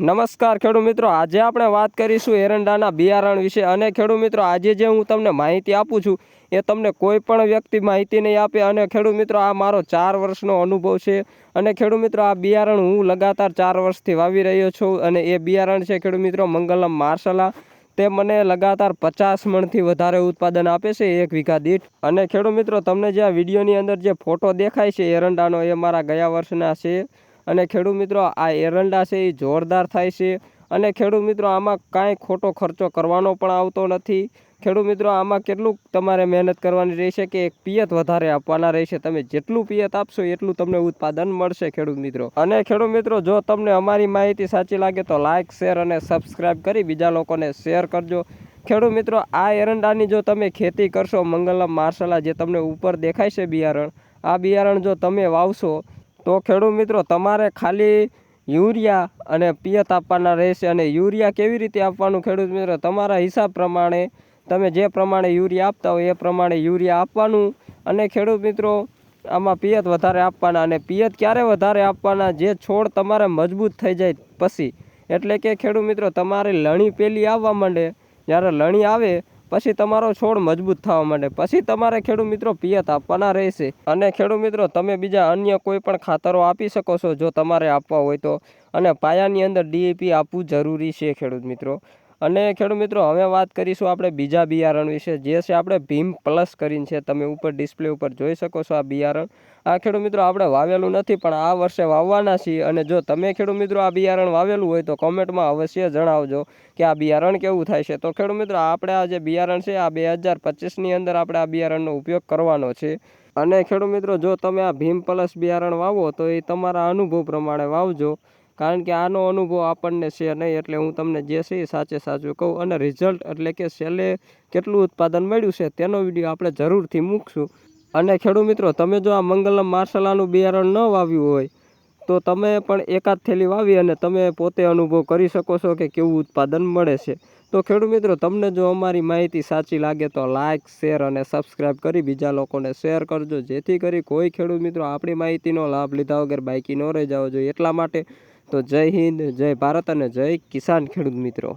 નમસ્કાર ખેડૂત મિત્રો, આજે આપણે વાત કરીશું એરંડાના બિયારણ વિશે અને ખેડૂત મિત્રો, આજે જે હું તમને માહિતી આપું છું, એ તમને કોઈ પણ વ્યક્તિ માહિતી નહીં આપે અને ખેડૂત મિત્રો, આ મારો ચાર વર્ષનો અનુભવ છે અને ખેડૂત મિત્રો, આ બિયારણ હું લગાતાર ચાર વર્ષથી વાવી રહ્યો છું અને એ બિયારણ છે ખેડૂત મિત્રો, મંગલમ માર્શલા. તે મને લગાતાર પચાસ મણથી વધારે ઉત્પાદન આપે છે એક વીઘા દીઠ. અને ખેડૂત મિત્રો, તમને જે આ વિડીયોની અંદર જે ફોટો દેખાય છે એરંડાનો, એ મારા ગયા વર્ષના છે. અને ખેડૂત મિત્રો, આ એરંડા છે એ જોરદાર થાય છે. અને ખેડૂત મિત્રો, આમાં કાંઈ ખોટો ખર્ચો કરવાનો પણ આવતો નથી. ખેડૂત મિત્રો, આમાં કેટલું તમારે મહેનત કરવાની રહેશે કે એક પિયત વધારે આપવાના રહેશે? તમે જેટલું પિયત આપશો, એટલું તમને ઉત્પાદન મળશે ખેડૂત મિત્રો. અને ખેડૂત મિત્રો, જો તમને અમારી માહિતી સાચી લાગે, તો લાઇક શેર અને સબસ્ક્રાઇબ કરી બીજા લોકોને શેર કરજો. ખેડૂત મિત્રો, આ એરંડાની જો તમે ખેતી કરશો, મંગલમ માર્શલા જે તમને ઉપર દેખાય છે બિયારણ, આ બિયારણ જો તમે વાવશો તો ખેડૂત મિત્રો, તમારે ખાલી યુરિયા અને પિયત આપવાના રહેશે અને યુરિયા કેવી રીતે આપવાનું ખેડૂત મિત્રો? તમારા હિસાબ પ્રમાણે તમે જે પ્રમાણે યુરિયા આપતા હોય એ પ્રમાણે યુરિયા આપવાનું અને ખેડૂત મિત્રો, આમાં પિયત વધારે આપવાના અને પિયત ક્યારે વધારે આપવાના જે છોડ તમારે મજબૂત થઈ જાય પછી. એટલે કે ખેડૂત મિત્રો, તમારી લણી પેલી આવવા માંડે. જ્યારે લણી આવે પછી તમારો છોડ મજબૂત થવા માંડે. પછી તમારે ખેડૂત મિત્રો પિયત આપવાના રહેશે. અને ખેડૂત મિત્રો, તમે બીજા અન્ય કોઈ પણ ખાતરો આપી શકો છો, જો તમારે આપવા હોય તો. અને પાયાની અંદર ડીએપી આપવું જરૂરી છે ખેડૂત મિત્રો. અને ખેડૂત મિત્રો, હવે વાત કરીશું આપણે બીજા બિયારણ વિશે, જે છે આપણે ભીમ પ્લસ કરીને છે, તમે ઉપર ડિસ્પ્લે ઉપર જોઈ શકો છો આ બિયારણ. આ ખેડૂત મિત્રો, આપણે વાવેલું નથી, પણ આ વર્ષે વાવવાના છીએ, અને જો તમે ખેડૂત મિત્રો આ બિયારણ વાવેલું હોય તો કોમેન્ટમાં અવશ્ય જણાવજો કે આ બિયારણ કેવું થાય છે. તો ખેડૂત મિત્રો, આપણે આ જે બિયારણ છે, આ બે હજાર પચીસની અંદર આપણે આ બિયારણનો ઉપયોગ કરવાનો છે. અને ખેડૂત મિત્રો, જો તમે આ ભીમ પ્લસ બિયારણ વાવો, તો એ તમારા અનુભવ પ્રમાણે વાવજો. કારણ કે આનો અનુભવ આપણને છે નહીં, એટલે હું તમને જે છે એ સાચે સાચું કહું. અને રિઝલ્ટ એટલે કે છેલ્લે કેટલું ઉત્પાદન મળ્યું છે તેનો વીડિયો આપણે જરૂરથી મૂકશું. અને ખેડૂત મિત્રો, તમે જો આ મંગલમ માર્શલાનું બિયારણ ન વાવ્યું હોય, તો તમે પણ એકાદ થેલી વાવી અને તમે પોતે અનુભવ કરી શકો છો કે કેવું ઉત્પાદન મળે છે. તો ખેડૂત મિત્રો, તમને જો અમારી માહિતી સાચી લાગે તો લાઇક શેર અને સબસ્ક્રાઇબ કરી બીજા લોકોને શેર કરજો. જેથી કરી કોઈ ખેડૂત મિત્રો આપણી માહિતીનો લાભ લીધા વગર બાઇકી ન રહી જવો જોઈએ. એટલા માટે તો જય હિન્દ જય ભારત અને જય કિસાન ખેડૂત મિત્રો.